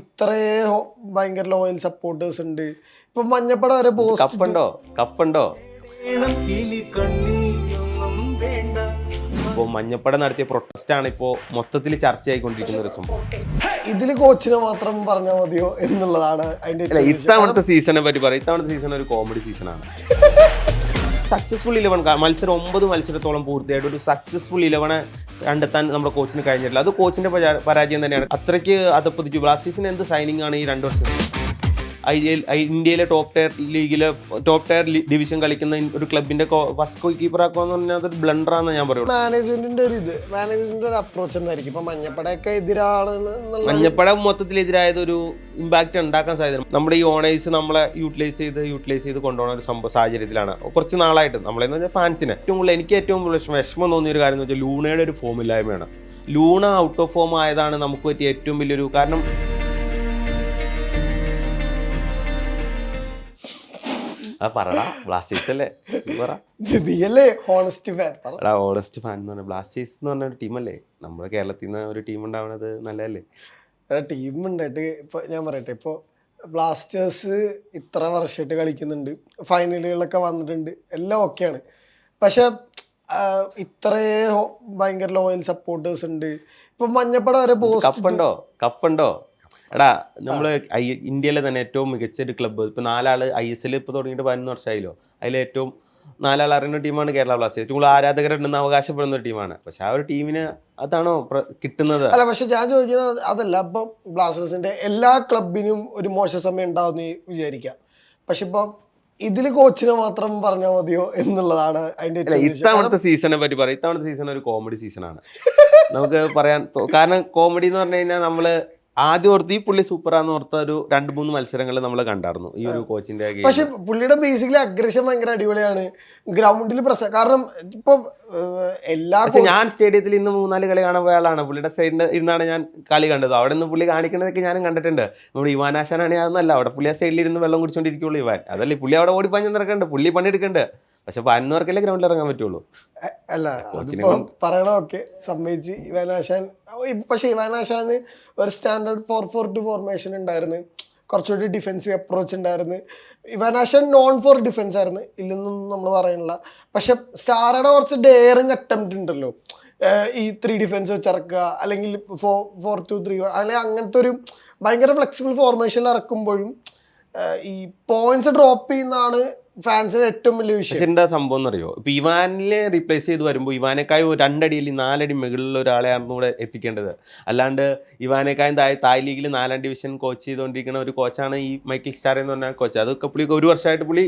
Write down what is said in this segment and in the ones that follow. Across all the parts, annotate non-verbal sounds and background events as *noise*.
ഇത്രേ ഭയങ്കര ലോയൽ സപ്പോർട്ടേഴ്സ് ഉണ്ട്. ഇപ്പൊ മഞ്ഞപ്പട വരെ പോസ്റ്റ് കപ്പുണ്ടോ? കപ്പുണ്ടോ? ഇപ്പോൾ മഞ്ഞപ്പട നടത്തിയ പ്രൊട്ടസ്റ്റ് ആണ് ഇപ്പോ മൊത്തത്തിൽ ചർച്ചയായിക്കൊണ്ടിരിക്കുന്ന ഒരു സംഭവം. ഇതിൽ കോച്ചിനെ മാത്രം പറഞ്ഞാൽ മതിയോ എന്നുള്ളതാണ് അതിന്റെ അല്ല ഇത്തവണത്തെ സീസണെ പറ്റി പറയാം ഇത്തവണത്തെ സീസൺ ഒരു കോമഡി സീസണാണ് *laughs* സക്സസ്ഫുൾ ഇലവൻ മത്സരം ഒമ്പത് മത്സരത്തോളം പൂർത്തിയായിട്ട് ഒരു സക്സസ്ഫുൾ ഇലവനെ കണ്ടെത്താൻ നമ്മുടെ കോച്ചിന് കഴിഞ്ഞിട്ടില്ല. അത് കോച്ചിന്റെ പരാ- പരാജയം തന്നെയാണ്. അത്രയ്ക്ക് അതപ്പതിച്ചു. ബ്ലാസ്റ്റേഴ്സിന് എന്ത് സൈനിങ് ആണ് ഈ രണ്ട് വർഷം ഐ ഐ ഇന്ത്യയിലെ ടോപ്പ് ടയർ ലീഗിലെ ടോപ്പ് ടയർ ഡിവിഷൻ കളിക്കുന്ന ഒരു ക്ലബിന്റെ ഫസ്റ്റ് കീപ്പർ ആക്കുമെന്ന് പറഞ്ഞാൽ അതൊരു ബ്ലണ്ടറാന്ന് ഞാൻ പറയുള്ളൂ. മാനേജ്മെന്റിന്റെ ഒരു ഇത് മാനേജ്മെന്റിന്റെ ഒരു അപ്രോച്ച് എന്തായിരിക്കും? ഇപ്പൊ മഞ്ഞപ്പടയൊക്കെ എതിരാണ് മഞ്ഞപ്പട മൊത്തത്തിൽ എതിരായത് ഒരു ഇമ്പാക്റ്റ് ഉണ്ടാക്കാൻ സാധ്യത നമ്മുടെ ഈ ഓണേഴ്സ് നമ്മളെ യൂട്ടിലൈസ് ചെയ്ത് യൂട്ടിലൈസ് ചെയ്ത് കൊണ്ടുപോകുന്ന ഒരു സംഭവ സാഹചര്യത്തിലാണ്. കുറച്ച് നാളായിട്ട് നമ്മളെന്ന് പറഞ്ഞാൽ ഫാൻസിന് ഏറ്റവും കൂടുതൽ എനിക്ക് ഏറ്റവും കൂടുതൽ വിഷമം വിഷമം തോന്നിയ ഒരു കാര്യം എന്ന് വെച്ചാൽ ലൂണയുടെ ഒരു ഫോം ഇല്ലായ്മയാണ്. ലൂണ ഔട്ട് ഓഫ് ഫോം ആയതാണ് നമുക്ക് പറ്റിയ ഏറ്റവും വലിയൊരു കാരണം. ആ പറടാ ബ്ലാസ്റ്റേഴ്സ് അല്ലേ പറ. നീയല്ലേ ഹോണസ്റ്റ് ഫാൻ എടാ ഓണസ്റ്റ് ഫാൻ എന്ന് പറഞ്ഞാൽ ബ്ലാസ്റ്റേഴ്സ് എന്ന് പറഞ്ഞ ഒരു ടീമല്ലേ നമ്മുടെ കേരളത്തിൽ നിന്ന് ഒരു ടീം ഉണ്ടാവുന്നത് നല്ലതല്ലേ? ടീം ഉണ്ടായിട്ട് ഇപ്പൊ ഞാൻ പറയട്ടെ ഇപ്പൊ ബ്ലാസ്റ്റേഴ്സ് ഇത്ര വർഷമായിട്ട് കളിക്കുന്നുണ്ട്. ഫൈനലുകളിലൊക്കെ വന്നിട്ടുണ്ട്. എല്ലാം ഓക്കെയാണ് പക്ഷെ ഇത്രയേ ഇത്രേ ഭയങ്കര ലോയൽ സപ്പോർട്ടേഴ്സ് ഉണ്ട്. ഇപ്പൊ മഞ്ഞപ്പട വരെ പോസ്റ്റ് കപ്പുണ്ടോ കപ്പുണ്ടോ എടാ നമ്മൾ ഐ ഇന്ത്യയിലെ തന്നെ ഏറ്റവും മികച്ച ഒരു ക്ലബ്ബ് ഇപ്പൊ നാലാൾ ഐ എസ് എൽ ഇപ്പൊ തുടങ്ങിയിട്ട് പതിനൊന്ന് വർഷമായില്ലോ. അതിൽ ഏറ്റവും നാലാൾ അറിയുന്ന ടീമാണ് കേരള ബ്ലാസ്റ്റേഴ്സ്. കൂടുതൽ ആരാധകരുണ്ടെന്ന് അവകാശപ്പെടുന്ന ഒരു ടീമാണ്. പക്ഷെ ആ ഒരു ടീമിന് അതാണോ കിട്ടുന്നത്? അല്ല പക്ഷെ ഞാൻ ചോദിക്കുന്നത് അതല്ല. ഇപ്പൊ ബ്ലാസ്റ്റേഴ്സിന്റെ എല്ലാ ക്ലബിനും ഒരു മോശ സമയം ഉണ്ടാവും വിചാരിക്കാം. പക്ഷെ ഇപ്പൊ ഇതിൽ കോച്ചിനെ മാത്രം പറഞ്ഞാൽ മതിയോ എന്നുള്ളതാണ് അതിന്റെ ഇത്തവണത്തെ സീസണെ പറ്റി പറയാം ഇത്തവണത്തെ സീസൺ ഒരു കോമഡി സീസണാണ് നമുക്ക് പറയാൻ കാരണം കോമഡി എന്ന് പറഞ്ഞു കഴിഞ്ഞാൽ നമ്മൾ ആദ്യം ഓർത്ത് ഈ പുള്ളി സൂപ്പറാന്ന് ഓർത്ത ഒരു രണ്ട് മൂന്ന് മത്സരങ്ങൾ നമ്മൾ കണ്ടായിരുന്നു. ഈ ഒരു കോച്ചിന്റെ. പക്ഷെ പുള്ളിയുടെ ബേസിക്കലി അഗ്രഷൻ ഭയങ്കര അടിപൊളിയാണ്. ഗ്രൗണ്ടിൽ പ്രശ്നം. കാരണം ഇപ്പൊ എല്ലാ ഞാൻ സ്റ്റേഡിയത്തിൽ ഇന്ന് മൂന്നാൽ കളി കാണാൻ പോയ ആളാണ് പുള്ളിയുടെ സൈഡിൽ ഇരുന്നാണ് ഞാൻ കളി കണ്ടത്. അവിടെ നിന്ന് പുള്ളി കാണിക്കുന്നതൊക്കെ ഞാനും കണ്ടിട്ടുണ്ട്. നമ്മുടെ ഇവാനാശാനാണെങ്കിൽ അതൊന്നല്ല അവിടെ പുള്ളി ആ സൈഡിൽ ഇരുന്ന് വെള്ളം കുടിച്ചോണ്ടിരിക്കുള്ളൂ ഇവാൻ. അതല്ലേ? പുള്ളി അവിടെ ഓടി പാഞ്ഞ് നടക്കണ്ട് പുള്ളി പണിയെടുക്കണ്ട്. പക്ഷെ പതിനൊന്നവർക്കല്ലേ ഗ്രൗണ്ടിൽ ഇറങ്ങാൻ പറ്റുള്ളൂ അല്ല പറയണൊക്കെ സമ്മതിച്ച് ഇവാനാശാൻ പക്ഷെ ഇവാനാശാന് ഒരു standard four four two formation ഉണ്ടായിരുന്നു. കുറച്ചുകൂടി ഡിഫെൻസീവ് അപ്രോച്ച് ഉണ്ടായിരുന്നു. ഇവാനാശൻ നോൺ ഫോർ ഡിഫെൻസ് ആയിരുന്നു. ഇല്ലെന്നും നമ്മൾ പറയണില്ല. പക്ഷെ സ്റ്റാറയുടെ കുറച്ച് ഡെയറിങ് അറ്റംപ്റ്റ് ഉണ്ടല്ലോ. ഈ ത്രീ ഡിഫെൻസ് വെച്ചിറക്കുക അല്ലെങ്കിൽ ഫോർ ഫോർ ടു ത്രീ അല്ലെങ്കിൽ അങ്ങനത്തെ ഒരു ഭയങ്കര ഫ്ലെക്സിബിൾ ഫോർമേഷൻ ഇറക്കുമ്പോഴും ഈ പോയിന്റ്സ് ഡ്രോപ്പ് ചെയ്യുന്നതാണ് ഫാൻസിന് ഏറ്റവും വലിയ വിഷയം. എന്താ സംഭവം എന്നറിയോ? ഇപ്പൊ ഇവാനിനെ റീപ്ലേസ് ചെയ്ത് വരുമ്പോൾ ഇവാനേക്കായി രണ്ടടിയിൽ നാലടി മുകളിലുള്ള ഒരാളെയായിരുന്നു ഇവിടെ എത്തിക്കേണ്ടത്. അല്ലാണ്ട് ഇവാനേക്കായും തായ് തായ് ലീഗിൽ നാലാം ഡിവിഷൻ കോച്ച് ചെയ്തുകൊണ്ടിരിക്കുന്ന ഒരു കോച്ചാണ് ഈ മൈക്കിൾ സ്റ്റാർ എന്ന് പറഞ്ഞ കോച്ച് അതൊക്കെ പുള്ളി ഒരു വർഷമായിട്ട് പുള്ളി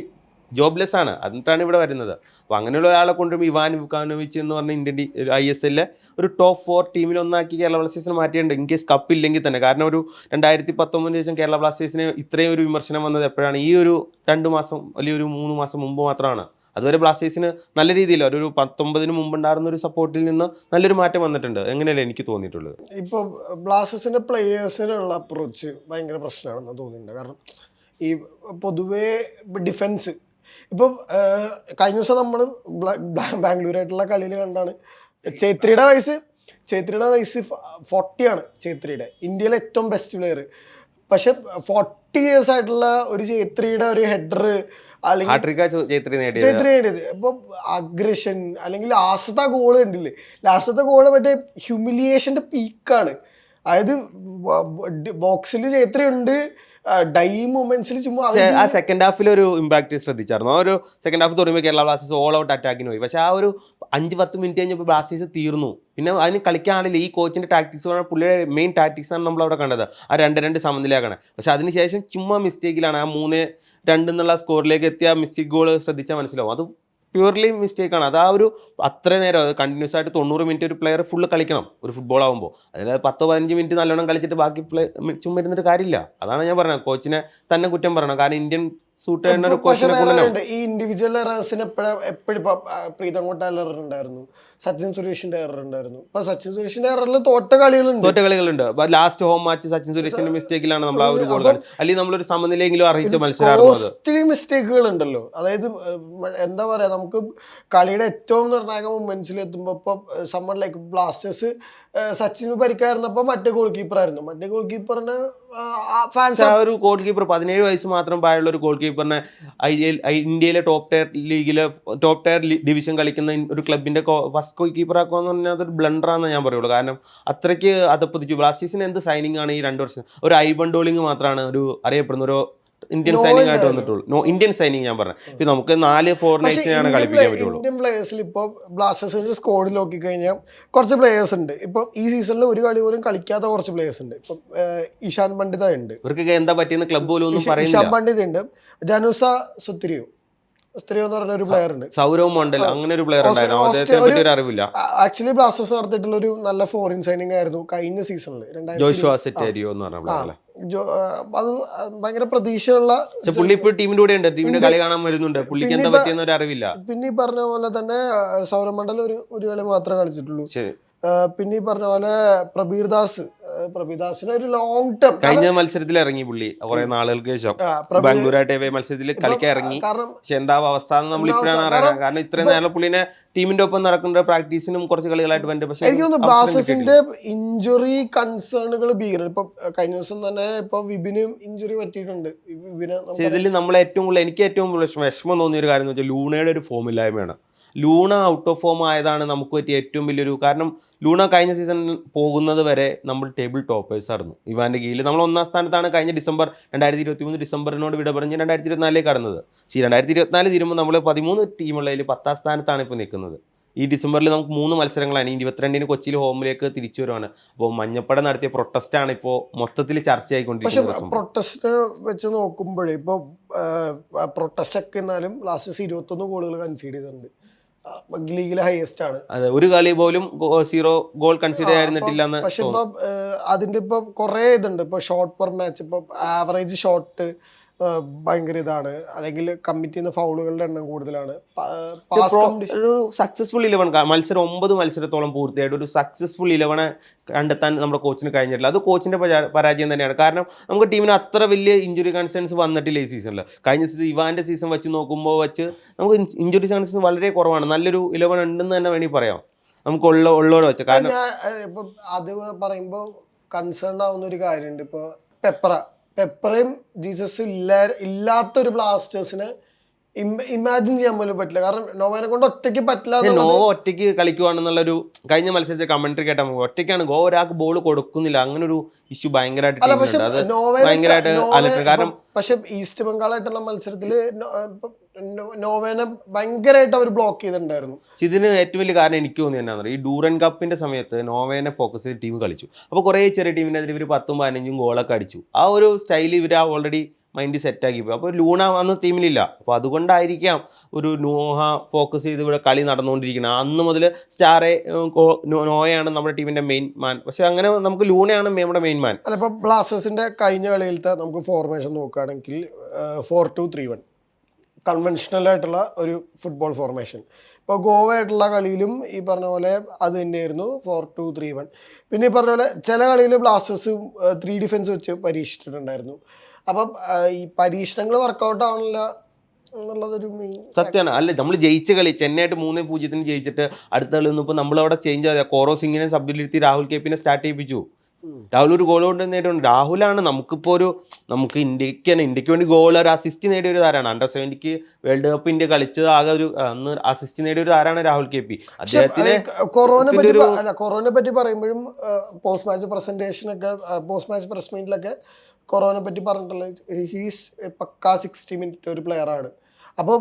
ജോബ്ലെസ് ആണ്. എന്നിട്ടാണ് ഇവിടെ വരുന്നത്. അപ്പോൾ അങ്ങനെയുള്ള ഒരാളെ കൊണ്ടും ഇവാൻ വുക്കാനോവിച്ച് എന്ന് പറഞ്ഞ ഇന്ത്യൻ ഐ എസ് എല്ലിലെ ഒരു ടോപ്പ് ഫോർ ടീമിൽ ഒന്നാക്കി കേരള ബ്ലാസ്റ്റേഴ്സിനെ മാറ്റിയിട്ടുണ്ട്. ഇൻ കേസ് കപ്പ് ഇല്ലെങ്കിൽ തന്നെ. കാരണം ഒരു രണ്ടായിരത്തി പത്തൊമ്പതിന് ശേഷം കേരള ബ്ലാസ്റ്റേഴ്സിന് ഇത്രയും ഒരു വിമർശനം വന്നത് എപ്പോഴാണ്? ഈ ഒരു രണ്ട് മാസം അല്ലെങ്കിൽ ഒരു മൂന്ന് മാസം മുമ്പ് മാത്രമാണ്. അതുവരെ ബ്ലാസ്റ്റേഴ്സിന് നല്ല രീതിയിൽ ഒരു പത്തൊമ്പതിന് മുമ്പ് ഉണ്ടായിരുന്ന ഒരു സപ്പോർട്ടിൽ നിന്ന് നല്ലൊരു മാറ്റം വന്നിട്ടുണ്ട്. എങ്ങനെയല്ലേ എനിക്ക് തോന്നിയിട്ടുള്ളത്? ഇപ്പോൾ ബ്ലാസ്റ്റേഴ്സിന്റെ പ്ലേയേഴ്സിനുള്ള അപ്രോച്ച് ഭയങ്കര പ്രശ്നമാണെന്ന് തോന്നിയിട്ടുണ്ട്. കാരണം ഈ പൊതുവേ ഡിഫെൻസ് ഇപ്പം കഴിഞ്ഞ ദിവസം നമ്മൾ ബാംഗ്ലൂരായിട്ടുള്ള കളിയിൽ കണ്ടാണ്. ചേത്രിയുടെ വയസ്സ് ചേത്രിയുടെ വയസ്സ് ഫോർട്ടിയാണ് ചേത്രിയുടെ ഇന്ത്യയിലെ ഏറ്റവും ബെസ്റ്റ് പ്ലെയർ പക്ഷെ ഫോർട്ടി ഇയേഴ്സ് ആയിട്ടുള്ള ഒരു ചേത്രിയുടെ ഒരു ഹെഡർ അല്ലെങ്കിൽ ചേത്രി ചൈത്ര ഇപ്പൊ അഗ്രഷൻ അല്ലെങ്കിൽ ലാസ്റ്റത്തെ ഗോൾ കണ്ടില്ലേ? ലാസ്റ്റത്തെ ഗോൾ മറ്റേ ഹ്യൂമിലിയേഷന്റെ പീക്കാണ് അതായത് ബോക്സിൽ ചൈത്രയുണ്ട് ഡൈ മൊമെന്റ്സിൽ ചുമ്മാ ആ സെക്കൻഡ് ഹാഫിൽ ഒരു ഇമ്പാക്ട് ശ്രദ്ധിച്ചായിരുന്നു. ആ ഒരു സെക്കൻഡ് ഹാഫ് തുടങ്ങിയ കേരള ബ്ലാസ്റ്റേഴ്സ് ഓൾ ഔട്ട് അറ്റാക്കിന് പോയി. പക്ഷേ ആ ഒരു അഞ്ച് പത്ത് മിനിറ്റ് കഴിഞ്ഞപ്പോൾ ബ്ലാസ്റ്റേഴ്സ് തീർന്നു. പിന്നെ അതിന് കളിക്കാനില്ല ഈ കോച്ചിന്റെ ടാക്ടിക്സ് പറഞ്ഞാൽ പുള്ളിയുടെ മെയിൻ ടാക്ടിക്സ് ആണ് നമ്മൾ അവിടെ കണ്ടത്. ആ രണ്ട് രണ്ട് സമനിലയാണ് പക്ഷേ അതിനുശേഷം ചുമ്മാ മിസ്റ്റേക്കിലാണ് ആ മൂന്ന് രണ്ട് എന്നുള്ള സ്കോറിലേക്ക് എത്തിയ മിസ്റ്റേക്ക് ഗോൾ ശ്രദ്ധിച്ചാൽ മനസ്സിലാവും. അത് പ്യൂർലി മിസ്റ്റേക്ക് ആണ്. അത് ആ ഒരു അത്ര നേരം കണ്ടിന്യൂസ് ആയിട്ട് തൊണ്ണൂറ് മിനിറ്റ് ഒരു പ്ലെയർ ഫുൾ കളിക്കണം ഒരു ഫുട്ബോൾ ആകുമ്പോൾ അതിൽ പത്തോ പതിനഞ്ച് മിനിറ്റ് നല്ലോണം കളിച്ചിട്ട് ബാക്കി പ്ലേ ചുമ്മാ ഇരുന്നിട്ട് കാര്യമില്ല. അതാണ് ഞാൻ പറഞ്ഞത്. കോച്ചിനെ തന്നെ കുറ്റം പറയണം. കാരണം ഇന്ത്യൻ സൂട്ട് ചെയ്യുന്ന ഒരു പക്ഷെ വേറെ ഉണ്ട്. ഈ ഇൻഡിവിജ്വൽ എറേഴ്സിന് എപ്പോഴും എപ്പോഴും ഇപ്പൊ പ്രീതം കോട്ടാൽ എറർ ഉണ്ടായിരുന്നു. സച്ചിൻ സുരേഷിന്റെ എറർ ഉണ്ടായിരുന്നു. ഇപ്പൊ സച്ചിൻ സുരേഷിന്റെ എററിൽ തോറ്റ കളികളുണ്ട്. തോറ്റ കളികളുണ്ട് ലാസ്റ്റ് ഹോം മാച്ച് സച്ചിൻ സുരേഷിന്റെ മിസ്റ്റേക്കിലാണ് നമ്മൾ ആ ഒരു ഗോൾ കളി അല്ലെങ്കിൽ നമ്മളൊരു സമനിലയെങ്കിലും അറിയിച്ച മത്സരം അത്. മിസ്റ്റേക്കുകൾ ഉണ്ടല്ലോ. അതായത് എന്താ പറയാ നമുക്ക് കളിയുടെ ഏറ്റവും നിർണായക മൊമെന്റ്സിൽ എത്തുമ്പോൾ ഇപ്പൊ സമ്മർ ലൈക്ക് ബ്ലാസ്റ്റേഴ്സ് സച്ചിന് പരിക്കായിരുന്നപ്പോ മറ്റേ ഗോൾ കീപ്പർ ആയിരുന്നു. മറ്റേ ഗോൾ കീപ്പറിന് ഫാൻസ് ആ ഒരു ഗോൾ കീപ്പർ പതിനേഴ് വയസ്സ് മാത്രം പ്രായമുള്ള ഒരു ഗോൾ കീപ്പറിനെ ഐ ഇന്ത്യയിലെ ടോപ്പ് ടയർ ലീഗിലെ ടോപ്പ് ടയർ ഡിവിഷൻ കളിക്കുന്ന ഒരു ക്ലബിന്റെ ഫസ്റ്റ് കീപ്പർ ആക്കുക എന്ന് പറഞ്ഞാൽ അതൊരു ബ്ലണ്ടറാന്ന് ഞാൻ പറയുള്ളൂ. കാരണം അത്രയ്ക്ക് അതപ്പതിച്ചു. ബ്ലാസ്റ്റേഴ്സിന് എന്ത് സൈനിങ് ആണ് ഈ രണ്ട് വർഷം? ഒരു ഐ ഡോളിങ് മാത്രമാണ് ഒരു അറിയപ്പെടുന്ന ഒരു ഇന്ത്യൻ സൈനിങ് ആയിട്ട് വന്നിട്ടുള്ളൂ. നോ ഇന്ത്യൻ സൈനിങ് ഞാൻ പറഞ്ഞു. ഇപ്പൊ നമുക്ക് നാല് പക്ഷേ ഫോറിനേഴ്സിനെയാണ് കളിപ്പിക്കാൻ പറ്റുള്ളൂ. ഇന്ത്യൻ പ്ലേയേഴ്സിൽ ഇപ്പോൾ ബ്ലാസ്റ്റേഴ്സിന്റെ സ്കോഡിൽ നോക്കി കഴിഞ്ഞാൽ കുറച്ച് പ്ലേയേഴ്സ് ഉണ്ട്. ഇപ്പൊ ഈ സീസണിൽ ഒരു കളി പോലും കളിക്കാത്ത കുറച്ച് പ്ലേയേഴ്സ് ഉണ്ട്. ഇപ്പൊ ഇഷാൻ പണ്ഡിത ഉണ്ട് ഇവർക്കൊക്കെ എന്താ പറ്റിയെന്ന് ക്ലബ് പോലും ഒന്നും ഇഷ- ഇഷാൻ പണ്ഡിത ഉണ്ട് ജനുസ സുത്രിയോ സ്ത്രീ എന്ന് പറഞ്ഞ ഒരു പ്ലെയർ ഉണ്ട്. സൗരവ് മണ്ഡൽ അങ്ങനെ ഒരു പ്ലെയർ ഉണ്ടായിരുന്നു. അറിവില്ല. ആക്ച്വലി ബ്ലാസ്റ്റേഴ്സ് നടത്തിയിട്ടുള്ള ഒരു നല്ല ഫോറിൻ സൈനിങ് ആയിരുന്നു കഴിഞ്ഞ സീസണിൽ അത് ഭയങ്കര പ്രതീക്ഷയുള്ള പുള്ളി ഇപ്പോൾ ടീമിന്റെ കൂടെ ഉണ്ട്. ടീമിന്റെ കളി കാണാൻ വരുന്നുണ്ട്. പുള്ളിക്ക് എന്താ പിന്നെ ഇപ്പൊ- പറ്റിയെന്ന് ഒരു അറിവില്ല. പിന്നെ ഈ പറഞ്ഞ പോലെ തന്നെ സൗരവ് സൗരമണ്ഡലം ഒരു ഒരു കളി മാത്രമേ കളിച്ചിട്ടുള്ളൂ. പിന്നെ ഈ പറഞ്ഞ പോലെ പ്രബീർ ദാസ്. പ്രബീർ ദാസിന് ഒരു ലോങ് ടേം കഴിഞ്ഞ മത്സരത്തിൽ ഇറങ്ങി പുള്ളി. കുറെ നാളുകൾക്ക് ശേഷം. ബാംഗ്ലൂരായിട്ട് മത്സരത്തിൽ കളിക്കാൻ ഇറങ്ങി. കാരണം പക്ഷെ എന്താ അവസ്ഥ? നമ്മൾ ഇപ്പോഴാണ്? കാരണം ഇത്രയും നേരം പുള്ളിനെ ടീമിന്റെ ഒപ്പം നടക്കുന്ന പ്രാക്ടീസിനും കുറച്ച് കളികളായിട്ട് പക്ഷേ എനിക്ക് തോന്നുന്നു ബ്ലാസ്റ്റേഴ്സിന്റെ. ഇഞ്ചുറി കൺസേണുകൾ ഭീകരം ഇപ്പൊ കഴിഞ്ഞ ദിവസം തന്നെ ഇപ്പൊ വിപിനും ഇഞ്ചുറി പറ്റിയിട്ടുണ്ട്. ഇതിൽ നമ്മൾ ഏറ്റവും കൂടുതൽ എനിക്ക് ഏറ്റവും കൂടുതൽ വിഷമം- തോന്നിയ ഒരു കാര്യം എന്ന് വെച്ചാൽ ലൂണയുടെ ഒരു ഫോം ഇല്ലായ്മയാണ്. ലൂണ ഔട്ട് ഓഫ് ഫോം ആയതാണ് നമുക്ക് പറ്റിയ ഏറ്റവും വലിയൊരു കാരണം ലൂണ കഴിഞ്ഞ സീസണിൽ പോകുന്നത് വരെ നമ്മൾ ടേബിൾ ടോപ്പേഴ്സ് ആയിരുന്നു. ഇവാന്റെ കീഴിൽ നമ്മൾ ഒന്നാം സ്ഥാനത്താണ് കഴിഞ്ഞ ഡിസംബർ രണ്ടായിരത്തി ഇരുപത്തി മൂന്ന് ഡിസംബറിനോട് വിട പറഞ്ഞ് രണ്ടായിരത്തി ഇരുപത്തിനാലിലേക്ക് കടന്നത്. ശരി രണ്ടായിരത്തി ഇരുപത്തിനാല് തീരുമ്പോൾ നമ്മൾ പതിമൂന്ന് ടീമുള്ളതിൽ പത്താം സ്ഥാനത്താണ് ഇപ്പോൾ നിൽക്കുന്നത്. ഈ ഡിസംബറിൽ നമുക്ക് മൂന്ന് മത്സരങ്ങളാണ്. ഈ ഇരുപത്തിരണ്ടിന് കൊച്ചിയിൽ ഹോമിലേക്ക് തിരിച്ചു വരുവാണ്. അപ്പോൾ മഞ്ഞപ്പട നടത്തിയ പ്രൊട്ടസ്റ്റ് ആണ് ഇപ്പോൾ മൊത്തത്തിൽ ചർച്ചയായിക്കൊണ്ടിരിക്കുന്നത് പക്ഷേ പ്രൊട്ടസ്റ്റ് വെച്ച് നോക്കുമ്പോഴേ ഇപ്പോൾ പ്രൊട്ടസ്റ്റ് ഒക്കെ എന്നാലും ലാസ്റ്റ് ഇരുപത്തൊന്ന് ഗോളുകൾ കൺസീഡ് ചെയ്തിട്ടുണ്ട്. ലീഗിലെ ഹയസ്റ്റ് ആണ്. അതെ ഒരു കളി പോലും സീറോ ഗോൾ കൺസിഡർ ആയിരുന്നിട്ടില്ല പക്ഷെ ഇപ്പൊ അതിന്റെ ഇപ്പൊ കുറെ ഇതുണ്ട്. ഇപ്പൊ ഷോർട്ട് പെർ മാച്ച് ഇപ്പൊ ആവറേജ് ഷോട്ട് ഭയങ്കര ഇതാണ്. അല്ലെങ്കിൽ കമ്മിറ്റിന്ന് ഫൗളുകളുടെ എണ്ണം കൂടുതലാണ്. ഒരു സക്സസ്ഫുൾ ഇലവൻ മത്സരം ഒമ്പത് മത്സരത്തോളം പൂർത്തിയായിട്ട് ഒരു സക്സസ്ഫുൾ ഇലവനെ കണ്ടെത്താൻ നമ്മുടെ കോച്ചിന് കഴിഞ്ഞിട്ടില്ല. അത് കോച്ചിന്റെ പരാജയം തന്നെയാണ്. കാരണം നമുക്ക് ടീമിന് അത്ര വലിയ ഇഞ്ചുറി കൺസേൺസ് വന്നിട്ടില്ല ഈ സീസണിൽ കഴിഞ്ഞ സീസൺ ഇവാന്റെ സീസൺ വെച്ച് നോക്കുമ്പോൾ വെച്ച് നമുക്ക് ഇഞ്ചുറി കൺസേൺസ് വളരെ കുറവാണ്. നല്ലൊരു ഇലവൻ ഉണ്ടെന്ന് തന്നെ വേണമെങ്കിൽ പറയാം. നമുക്ക് ഉള്ള ഉള്ളോടെ വെച്ച്. കാരണം അത് പറയുമ്പോൾ കൺസേൺ ആവുന്ന ഒരു കാര്യമുണ്ട്. ഇപ്പൊ പെപ്പറ പെപ്പറയും ജീസസ് ഇല്ല ഇല്ലാത്തൊരു ബ്ലാസ്റ്റേഴ്സിനെ ഇമാജിൻ ചെയ്യാൻ പോലും പറ്റില്ല. കാരണം നോവനെ കൊണ്ട് ഒറ്റയ്ക്ക് പറ്റില്ല നോവ ഒറ്റയ്ക്ക് കളിക്കുവാണെന്നുള്ളൊരു കഴിഞ്ഞ മത്സരത്തെ കമന്ററി കേട്ടാൽ നമുക്ക് ഒറ്റയ്ക്കാണ് ഗോ ഒരാൾക്ക് ബോൾ കൊടുക്കുന്നില്ല. അങ്ങനെ ഒരു ഇഷ്യൂ ഭയങ്കരമായിട്ട് പക്ഷെ ഭയങ്കരമായിട്ട് കാരണം ഈസ്റ്റ് ബംഗാളായിട്ടുള്ള നോ- നോവേനെ ഭയങ്കരമായിട്ട് അവർ ബ്ലോക്ക് ചെയ്തിട്ടുണ്ടായിരുന്നു. ഇതിന് ഏറ്റവും വലിയ കാരണം എനിക്ക് തോന്നി എന്നാണ് ഈ ഡൂറൻ കപ്പിന്റെ സമയത്ത് നോവേനെ ഫോക്കസ് ചെയ്ത് ടീം കളിച്ചു. അപ്പോൾ കുറേ ചെറിയ ടീമിനെതിരെ ഇവർ പത്തും പതിനഞ്ചും ഗോളൊക്കെ അടിച്ചു. ആ ഒരു സ്റ്റൈൽ ഇവർ ആ ഓൾറെഡി മൈൻഡ് സെറ്റാക്കി പോയി. അപ്പോൾ ലൂണ അന്ന് ടീമിലില്ല അപ്പോൾ അതുകൊണ്ടായിരിക്കാം ഒരു നോഹ ഫോക്കസ് ചെയ്ത് ഇവിടെ കളി നടന്നുകൊണ്ടിരിക്കുന്നത്. അന്ന് മുതൽ സ്റ്റാറെ നോയാണ് നമ്മുടെ ടീമിന്റെ മെയിൻ മാൻ പക്ഷെ അങ്ങനെ നമുക്ക് ലൂണയാണ് നമ്മുടെ മെയിൻ മാൻ അല്ല ഇപ്പോൾ ബ്ലാസ്റ്റേഴ്സിന്റെ കഴിഞ്ഞ കളിയിലത്തെ നമുക്ക് ഫോർമേഷൻ നോക്കുകയാണെങ്കിൽ four two three one conventional ആയിട്ടുള്ള ഒരു ഫുട്ബോൾ ഫോർമേഷൻ ഇപ്പോൾ ഗോവ ആയിട്ടുള്ള കളിയിലും ഈ പറഞ്ഞ പോലെ അത് തന്നെയായിരുന്നു ഫോർ ടു ത്രീ വൺ പിന്നെ ഈ പറഞ്ഞ പോലെ ചില കളിയിൽ ബ്ലാസ്റ്റേഴ്സ് ത്രീ ഡിഫൻസ് വെച്ച് പരീക്ഷിച്ചിട്ടുണ്ടായിരുന്നു. അപ്പം ഈ പരീക്ഷണങ്ങൾ വർക്കൗട്ട് ആവണില്ല എന്നുള്ളതൊരു മെയിൻ സത്യമാണ് അല്ല നമ്മൾ ജയിച്ച കളി ചെന്നൈയായിട്ട് മൂന്നേ പൂജ്യത്തിന് ജയിച്ചിട്ട് അടുത്ത കളി നിന്നിപ്പോൾ നമ്മളവിടെ ചേഞ്ച് ആയ. കോറോ സിംഗിനെ സബ്ബിലിരുത്തി രാഹുൽ കെ പിന്നെ സ്റ്റാർട്ട് ചെയ്യിപ്പിച്ചു. രാഹുൽ ഒരു ഗോൾ കൊണ്ട് നേടിയുണ്ട് രാഹുലാണ് നമുക്കിപ്പോൾ ഒരു നമുക്ക് ഇന്ത്യയ്ക്ക് തന്നെ ഇന്ത്യയ്ക്ക് വേണ്ടി ഗോൾ ഒരു അസിസ്റ്റ് നേടിയ ഒരു താരമാണ്. അണ്ടർ സെവന്റിക്ക് വേൾഡ് കപ്പ് ഇന്ത്യ കളിച്ചത് ആകെ ഒരു അന്ന് അസിസ്റ്റ് നേടിയ ഒരു താരമാണ് രാഹുൽ കെ പി. അദ്ദേഹത്തിന് കൊറോണ പറ്റി കൊറോനെ പറ്റി പറയുമ്പോഴും പോസ്റ്റ് മാച്ച് പ്രസന്റേഷനൊക്കെ പോസ്റ്റ് മാച്ച് പ്രസ് മീറ്റിലൊക്കെ കൊറോണയെ പറ്റി പറഞ്ഞിട്ടുള്ള ഹീസ് പക്കാ സിക്സ്റ്റി മിനിറ്റ് ഒരു പ്ലെയർ ആണ്. അപ്പോൾ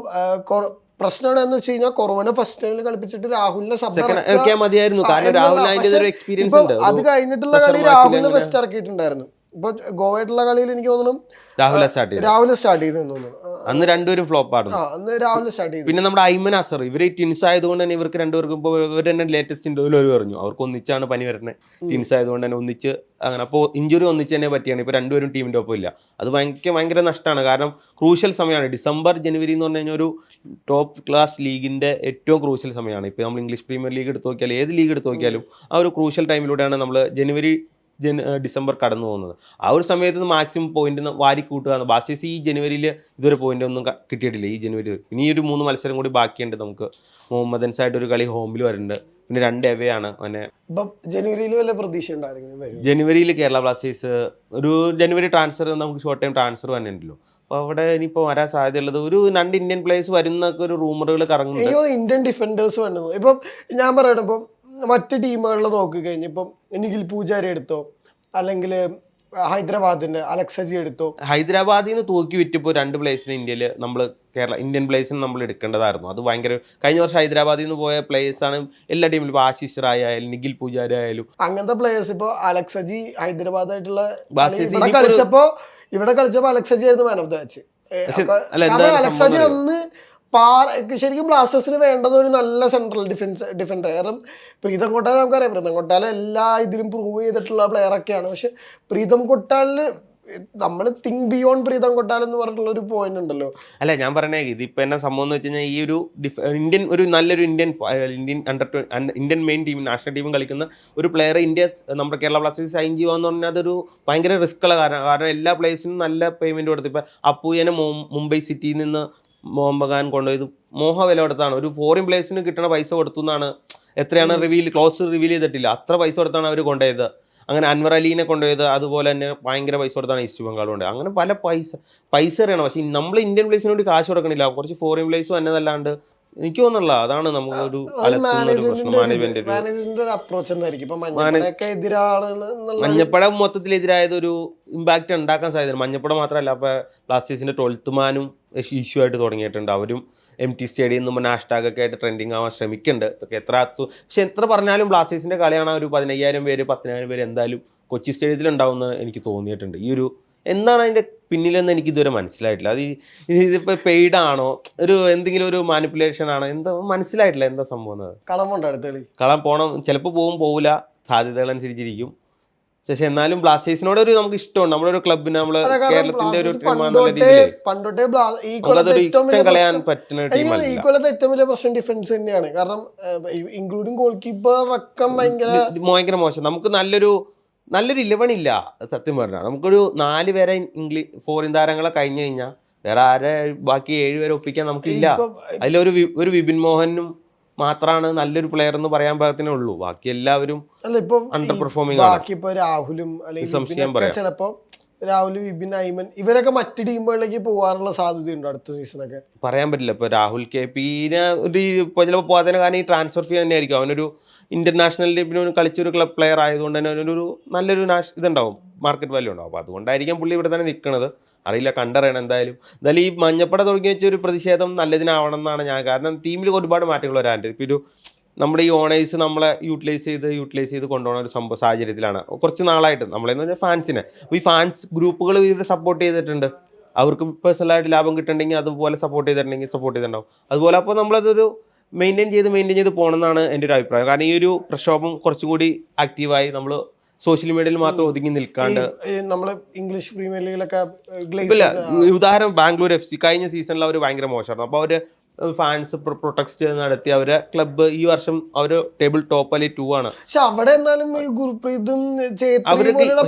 പ്രശ്നം എന്താണെന്ന് വെച്ച് കഴിഞ്ഞാൽ കൊറോണ ഫസ്റ്റ് ടൈമിൽ കളിപ്പിച്ചിട്ട് രാഹുലിനെ സബ്ബർ സെക്കൻഡ് ഒക്കെ മതിയായിരുന്നു കാരണം എന്നല്ല, രാഹുലിന് ഒരു എക്സ്പീരിയൻസ് ഉണ്ട് അത് കഴിഞ്ഞിട്ടുള്ള കളി രാഹുലിനെ ഫസ്റ്റ് ഇറക്കിയിട്ടുണ്ടായിരുന്നു ഇപ്പൊ ഗോവയായിട്ടുള്ള കളിയിൽ എനിക്ക് തോന്നുന്നു രാഹുലെ സ്റ്റാർട്ട് ചെയ്തു. രാവിലെ സ്റ്റാർട്ട് ചെയ്തു തോന്നുന്നു. അന്ന് രണ്ടുപേരും ഫ്ലോപ്പ് ആണ് ആ അന്ന് രാവിലെ സ്റ്റാർട്ട് ചെയ്തു. പിന്നെ നമ്മുടെ ഐമൻ അസർ ഇവർ ടിൻസ് ആയതുകൊണ്ട് തന്നെ ഇവർക്ക് രണ്ടുപേർക്കും ഇപ്പോൾ ഇവർ തന്നെ ലേറ്റസ്റ്റ് ഇന്റർവ്യൂവിൽ ഒരു പറഞ്ഞു. അവർക്ക് ഒന്നിച്ചാണ് പനി വരുന്നത്. ടിൻസ് ആയതുകൊണ്ട് തന്നെ ഒന്നിച്ച് അങ്ങനെ അപ്പോൾ ഇഞ്ചുറി ഒന്നിച്ച് തന്നെ പറ്റിയാണ്. ഇപ്പോൾ രണ്ടുപേരും ടീമിന്റെ ഒപ്പം ഇല്ല. അത് ഭയങ്കര ഭയങ്കര നഷ്ടമാണ്. കാരണം ക്രൂഷ്യൽ സമയമാണ്. ഡിസംബർ ജനുവരി എന്ന് പറഞ്ഞു കഴിഞ്ഞാൽ ഒരു ടോപ്പ് ക്ലാസ് ലീഗിന്റെ ഏറ്റവും ക്രൂഷ്യൽ സമയമാണ്. ഇപ്പോൾ നമ്മൾ ഇംഗ്ലീഷ് പ്രീമിയർ ലീഗ് എടുത്ത് നോക്കിയാലും ഏത് ലീഗ് എടുത്ത് നോക്കിയാലും ആ ഒരു ക്രൂഷ്യൽ ടൈമിലൂടെയാണ് നമ്മൾ ജനുവരി ജൻ ഡിസംബർ കടന്നു പോകുന്നത്. ആ ഒരു സമയത്ത് മാക്സിമം പോയിന്റ് വാരി കൂട്ടുകയാണ്. ബാസ്റ്റേഴ്സ് ഈ ജനുവരിയിൽ ഇതുവരെ പോയിന്റ് ഒന്നും കിട്ടിയിട്ടില്ല. ഈ ജനുവരി ഇനി ഒരു മൂന്ന് മത്സരം കൂടി ബാക്കിയുണ്ട് നമുക്ക്. മുഹമ്മദൻസ് ആയിട്ട് ഒരു കളി ഹോമിൽ വരുന്നുണ്ട്. പിന്നെ രണ്ട് എവേ ആണ് അവനെ ജനുവരിയിൽ വല്ല പ്രതീക്ഷ ജനുവരിയിൽ കേരള ബ്ലാസ്റ്റേഴ്സ് ഒരു ജനുവരി ട്രാൻസ്ഫർ നമുക്ക് ഷോർട്ട് ടൈം ട്രാൻസ്ഫർ തന്നെ ഉണ്ടല്ലോ അപ്പോൾ അവിടെ ഇനിയിപ്പോൾ വരാൻ സാധ്യതയുള്ളത് ഒരു രണ്ട് ഇന്ത്യൻ പ്ലേയേഴ്സ് വരുന്ന ഒരു റൂമറുകൾ കറങ്ങുന്നു ഇന്ത്യൻ ഡിഫൻഡേഴ്സ് വേണ്ടത് ഇപ്പം ഞാൻ പറയണം ഇപ്പം മറ്റ് ടീമുകളിൽ നോക്കി കഴിഞ്ഞ് ഇപ്പം നിഖിൽ പൂജാരി എടുത്തോ? അല്ലെങ്കിൽ ഹൈദരാബാദിന്റെ അലക്സജി എടുത്തോ? ഹൈദരാബാദിൽ നിന്ന് തൂക്കി വിറ്റിപ്പോ രണ്ട് പ്ലേസിന് ഇന്ത്യയിൽ നമ്മൾ കേരള ഇന്ത്യൻ പ്ലേസിന് നമ്മൾ എടുക്കേണ്ടതായിരുന്നു. അത് ഭയങ്കര കഴിഞ്ഞ വർഷം ഹൈദരാബാദിൽ നിന്ന് പോയ പ്ലേസ് ആണ് എല്ലാ ടീമിലും ഇപ്പോൾ ആശിഷ് റായ് ആയാലും നിഖിൽ പൂജാരി ആയാലും. അങ്ങനത്തെ പ്ലേയേഴ്സ് ഇപ്പൊ അലക്സജി ഹൈദരാബാദ് ആയിട്ടുള്ള ഇവിടെ കളിച്ചപ്പോൾ കളിച്ചപ്പോ ഇവിടെ കളിച്ചപ്പോ അലക്സജി ആയിരുന്നു മാൻ ഓഫ് ദ മാച്ച് അലക്സജി അന്ന് പാറ ശരിക്കും ബ്ലാസ്റ്റേഴ്സിന് വേണ്ടത് ഒരു നല്ല സെൻട്രൽ ഡിഫൻസ് ഡിഫൻഡർ കാരണം പ്രീതം കൊട്ടാൽ നമുക്കറിയാം. പ്രീതം കൊട്ടാൽ എല്ലാ ഇതിലും പ്രൂവ് ചെയ്തിട്ടുള്ള പ്ലെയർ ഒക്കെയാണ്. പക്ഷെ പ്രീതം കൊട്ടാലിന് നമ്മൾ തിങ്ക് ബിയോണ്ട് പ്രീതം കൊട്ടാൽ എന്ന് പറഞ്ഞിട്ടുള്ള ഒരു പോയിന്റ് ഉണ്ടല്ലോ. അല്ല ഞാൻ പറഞ്ഞേ ഇതിപ്പോ എന്നെ സംഭവം എന്ന് വെച്ച് കഴിഞ്ഞാൽ ഈ ഒരു ഇന്ത്യൻ ഒരു നല്ലൊരു Indian Indian under Indian main team national ടീമും കളിക്കുന്ന ഒരു പ്ലെയർ ഇന്ത്യ നമ്മുടെ കേരള ബ്ലാസ്റ്റേഴ്സ് സൈൻ ചെയ്യുക എന്ന് പറഞ്ഞാൽ അതൊരു ഭയങ്കര റിസ്ക് ഉള്ള കാരണം കാരണം എല്ലാ പ്ലേയേഴ്സിനും നല്ല പേയ്മെന്റ് കൊടുത്തു. ഇപ്പൊ അപ്പൂയനെ മുംബൈ സിറ്റിയിൽ നിന്ന് മോഹൻ ബഗാൻ കൊണ്ടുപോയത്. മോഹ വില കൊടുത്താണ്. ഒരു ഫോറിൻ പ്ലേസിന് കിട്ടുന്ന പൈസ കൊടുത്തു എന്നാണ് എത്രയാണ് റിവീൽ ക്ലോസ് റിവീൽ ചെയ്തിട്ടില്ല. അത്ര പൈസ കൊടുത്താണ് അവർ കൊണ്ടുപോയത്. അങ്ങനെ അൻവർ അലീനെ കൊണ്ടുപോയത്. അതുപോലെ തന്നെ ഭയങ്കര പൈസ കൊടുത്താണ് ഈസ്റ്റ് ബംഗാൾ കൊണ്ടുപോയത് അങ്ങനെ പല പൈസ പൈസ അറിയണം. പക്ഷേ നമ്മൾ ഇന്ത്യൻ പ്ലേസിന് വേണ്ടി കാശ് കൊടുക്കണില്ല. കുറച്ച് ഫോറിൻ പ്ലേസും എന്നതല്ലാണ്ട് എനിക്ക് തോന്നുന്നില്ല അതാണ് നമുക്ക് ഒരു മാനേജ്മെന്റിന്റെ ഒരു അപ്രോച്ച് എന്തായിരിക്കും? മഞ്ഞപ്പട മൊത്തത്തിൽ എതിരായത് ഒരു ഇമ്പാക്റ്റ് ഉണ്ടാക്കാൻ സാധ്യത മഞ്ഞപ്പട മാത്രമല്ല അപ്പൊ ബ്ലാസ്റ്റേഴ്സിന്റെ ട്വൽത്ത് മാനും ഇഷ്യൂ ആയിട്ട് തുടങ്ങിയിട്ടുണ്ട്. അവരും എം ടി സ്റ്റേഡിയം നമ്മൾ ഹാഷ്ടാഗ് ഒക്കെ ആയിട്ട് ട്രെൻഡിങ് ആവാൻ ശ്രമിക്കുന്നുണ്ട്. ഇതൊക്കെ എത്ര പക്ഷെ എത്ര പറഞ്ഞാലും ബ്ലാസ്റ്റേഴ്സിന്റെ കളിയാണ് ഒരു പതിനയ്യായിരം പേര് പതിനായിരം പേര് എന്തായാലും കൊച്ചി സ്റ്റേഡിയത്തിൽ ഉണ്ടാവുമെന്ന് എനിക്ക് തോന്നിയിട്ടുണ്ട്. ഈ ഒരു എന്താണ് അതിന്റെ പിന്നിലെന്ന് എനിക്ക് ഇതുവരെ മനസ്സിലായിട്ടില്ല അത് ഇതിപ്പോൾ ഇതിപ്പോ പെയ്ഡ് ആണോ ഒരു എന്തെങ്കിലും ഒരു മാനിപ്പുലേഷൻ ആണോ എന്താ മനസ്സിലായിട്ടില്ല എന്താ സംഭവം എന്നത് കളമുണ്ട് അടുത്ത കളി കളം പോണം ചിലപ്പോൾ പോകും പോകില്ല സാധ്യതകൾ അനുസരിച്ചിരിക്കും പക്ഷെ എന്നാലും ബ്ലാസ്റ്റേഴ്സിനോട് ഒരു നമുക്ക് ഇഷ്ടമുണ്ട് നമ്മുടെ ഒരു ക്ലബിന് നമ്മൾ കേരളത്തിന്റെ ഒരു പണ്ടോട്ടേ ഈ കൊല്ലത്തെ ഏറ്റവും വലിയ പ്രശ്നം ഡിഫൻസ് തന്നെയാണ് കാരണം ഇൻക്ലൂഡിങ് ഗോൾ കീപ്പർ ഭയങ്കര ഭയങ്കര മോശം നമുക്ക് നല്ലൊരു നല്ലൊരു ഇലവൻ ഇല്ല സത്യം പറഞ്ഞാൽ നമുക്കൊരു നാല് പേരെ ഇംഗ്ലീഷ് ഫോറിൻ താരങ്ങളെ കഴിഞ്ഞു കഴിഞ്ഞാൽ വേറെ ആരെ ബാക്കി ഏഴ് പേരെ ഒപ്പിക്കാൻ നമുക്കില്ല. അതിലൊരു ഒരു വിപിൻ മോഹനും മാത്രമാണ് നല്ലൊരു പ്ലെയർ എന്ന് പറയാൻ പാകത്തിനേ ഉള്ളൂ. ബാക്കി എല്ലാവരും അണ്ടർ പെർഫോമിങ് പെർഫോമിംഗ് ആണ്. ബാക്കി ഇപ്പൊ രാഹുലും അല്ലെങ്കിൽ സംശയം വിപിനൊക്കെ പറയാം. ചിലപ്പോ രാഹുൽ വിപിൻ ഐമൻ ഇവരൊക്കെ മറ്റ് ടീമുകളിലേക്ക് പോകാനുള്ള സാധ്യതയുണ്ട് അടുത്ത സീസണൊക്കെ പറയാൻ പറ്റില്ല. ഇപ്പൊ രാഹുൽ കെ പിന്നെ ഒരു ഇപ്പൊ ചിലപ്പോൾ പോകാതെ കാരണം ഈ ട്രാൻസ്ഫർ ഫീ തന്നെ ആയിരിക്കും അവനൊരു ഇന്റർനാഷണൽ ടീമിന് കളിച്ചൊരു ക്ലബ് പ്ലെയർ ആയതുകൊണ്ട് തന്നെ അവനൊരു നല്ലൊരു നാഷ് ഇതുണ്ടാവും. മാർക്കറ്റ് വാല്യൂ ഉണ്ടാവും. അപ്പോൾ അതുകൊണ്ടായിരിക്കും പുള്ളി ഇവിടെ തന്നെ നിൽക്കുന്നത് അറിയില്ല കണ്ടറിയണം എന്തായാലും. എന്തായാലും ഈ മഞ്ഞപ്പട തുടങ്ങി വെച്ച ഒരു പ്രതിഷേധം നല്ലതിനാവണം എന്നാണ് ഞാൻ കാരണം ടീമിൽ ഒരുപാട് മാറ്റങ്ങൾ വരാനുണ്ട് ഇപ്പൊ ഒരു നമ്മുടെ ഈ ഓണേഴ്സ് നമ്മളെ യൂട്ടിലൈസ് ചെയ്ത് യൂട്ടിലൈസ് ചെയ്ത് കൊണ്ടുപോകുന്ന ഒരു സംഭവ സാഹചര്യത്തിലാണ്. കുറച്ച് നാളായിട്ട്. നമ്മളെന്ന് പറഞ്ഞാൽ ഫാൻസിനെ അപ്പോൾ ഈ ഫാൻസ് ഗ്രൂപ്പുകൾ ഇവരെ സപ്പോർട്ട് ചെയ്തിട്ടുണ്ട്. അവർക്ക് പേഴ്സണലായിട്ട് ലാഭം കിട്ടുന്നുണ്ടെങ്കിൽ അതുപോലെ സപ്പോർട്ട് ചെയ്തിട്ടുണ്ടെങ്കിൽ സപ്പോർട്ട് ചെയ്തിട്ടുണ്ടാവും. അതുപോലെ അപ്പോൾ നമ്മളതൊരു മെയിന്റെയിൻ ചെയ്ത് മെയിന്റെയിൻ ചെയ്ത് പോകണം എന്നാണ് എന്റെ ഒരു അഭിപ്രായം. കാരണം ഈ ഒരു പ്രക്ഷോഭം കുറച്ചും കൂടി ആക്റ്റീവായി നമ്മൾ സോഷ്യൽ മീഡിയയിൽ മാത്രം ഒതുങ്ങി നിൽക്കാണ്ട്. നമ്മളെ ഇംഗ്ലീഷ് പ്രീമിയർ ലീഗിലൊക്കെ ഉദാഹരണം ബാംഗ്ലൂർ എഫ് സി കഴിഞ്ഞ സീസണിൽ അവർ ഭയങ്കര മോശമായിരുന്നു. അപ്പോൾ അവർ ഫാൻസ് പ്രൊട്ടക്സ്റ്റ് നടത്തി. അവരെ ക്ലബ്ബ് ഈ വർഷം അവർ ടേബിൾ ടോപ്പ് അല്ലെങ്കിൽ ടു ആണ്. പക്ഷെ അവിടെ എന്നാലും ഈ ഗുർപ്രീതും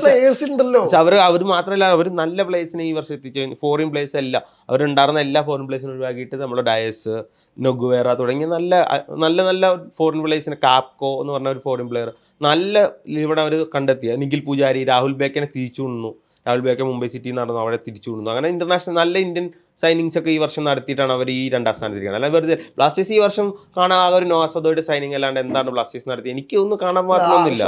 പ്ലേയേഴ്സ് ഉണ്ടല്ലോ. പക്ഷെ അവർ അവർ മാത്രമല്ല അവർ നല്ല പ്ലേസിനെ ഈ വർഷം എത്തിച്ചു. ഫോറിൻ പ്ലേസ് അല്ല. അവരുണ്ടായിരുന്ന എല്ലാ ഫോറിൻ പ്ലേസിനും ഒഴിവാക്കിയിട്ട് നമ്മുടെ ഡയസ് നൊഗുവേറ തുടങ്ങിയ നല്ല നല്ല നല്ല ഫോറിൻ പ്ലേസിന് കാപ്കോ എന്ന് പറഞ്ഞ ഒരു ഫോറിൻ പ്ലെയർ നല്ല ഇവിടെ അവർ കണ്ടെത്തിയ. നിഖിൽ പൂജാരി രാഹുൽ ബേക്കനെ തിരിച്ചു കൊണ്ടു രാഹുൽ ബേക്ക മുംബൈ സിറ്റി നടന്നു അവിടെ തിരിച്ചു കൊണ്ടു അങ്ങനെ ഇന്റർനാഷണൽ നല്ല ഇന്ത്യൻ സൈനിങ്സ് ഒക്കെ ഈ വർഷം നടത്തിയിട്ടാണ് അവർ ഈ രണ്ടാം സ്ഥാനത്തിരിക്കുന്നത്. അല്ല വെറുതെ ബ്ലാസ്റ്റേഴ്സ് ഈ വർഷം കാണാൻ ആകെ ഒരു നോസദോയുടെ സൈനിങ് അല്ലാണ്ട് എന്താണ് ബ്ലാസ്റ്റേഴ്സ് നടത്തി എനിക്ക് ഒന്നും കാണാൻ പാടില്ല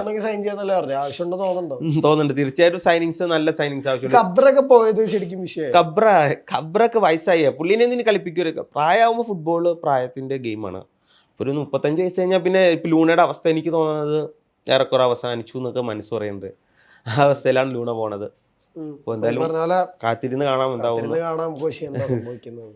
തോന്നുന്നുണ്ടോ? തീർച്ചയായിട്ടും സൈനിങ്സ് നല്ല സൈനിങ്സ് ആവശ്യമുണ്ട്. ഖബറൊക്കെ പോയത് ശരിക്കും വിഷയം ഖബ്ര ഖബ്രൊക്കെ വയസ്സായ. പുള്ളിനെ എന്തിനു കളിപ്പിക്കുക പ്രായമാകുമ്പോൾ ഫുട്ബോൾ പ്രായത്തിന്റെ ഗെയിമാണ് ഒരു മുപ്പത്തഞ്ച് വയസ്സ് കഴിഞ്ഞാൽ പിന്നെ ഇപ്പൊ ലൂണയുടെ അവസ്ഥ എനിക്ക് തോന്നുന്നത് ഏറെക്കുറെ അവസാനിച്ചു എന്നൊക്കെ മനസ്സ് പറയുന്നത്. ആ അവസ്ഥയിലാണ് ലൂണ പോണത്. അപ്പൊ എന്തായാലും കാത്തിരുന്ന് കാണാം എന്താവും കാണാം കോശി എന്താ സംഭവിക്കുന്നത്?